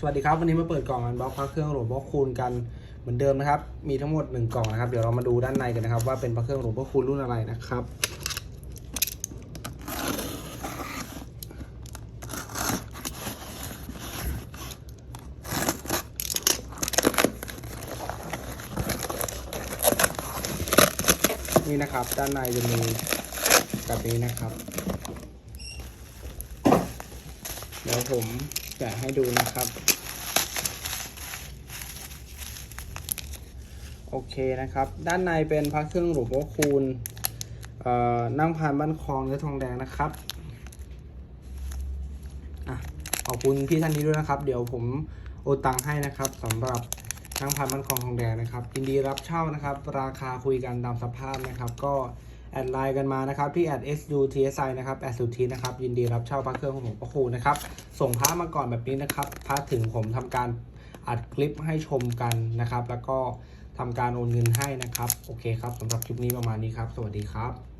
สวัสดีครับ วันนี้มาเปิดกล่องอันบ็อกพระเครื่องหลวงพ่อคูณกันเหมือนเดิมนะครับ มีทั้งหมด 1 กล่องนะครับ เดี๋ยวเรามาดูด้านในกันนะครับ ว่าเป็นพระเครื่องหลวงพ่อคูณรุ่นอะไรนะครับ นี่นะครับ ด้านในจะมีแบบนี้นะครับ เดี๋ยวผม แกะให้ดูนะครับ โอเคนะครับ ด้านในเป็นพระเครื่องหลวงพ่อคูณนั่งพานบ้านคลองเนื้อทองแดงนะครับอะขอบคุณพี่ท่านนี้ด้วยนะครับ เดี๋ยวผมโอนตังให้นะครับสำหรับนั่งพานบ้านคลองทองแดงนะครับยินดีรับเช่านะครับ ราคาคุยกันตามสภาพนะครับ ก็ แอดไลน์กันมานะครับที่แอด SUTSI นะครับแอดสุทีนะครับยินดีรับเช่าพระเครื่องของหลวงพ่อคูนะครับส่งพระมาก่อนแบบนี้นะครับพระถึงผมทำการอัดคลิปให้ชมกันนะครับ แล้วก็ทำการโอนเงินให้นะครับ โอเคครับสำหรับคลิปนี้ประมาณนี้ครับ สวัสดีครับ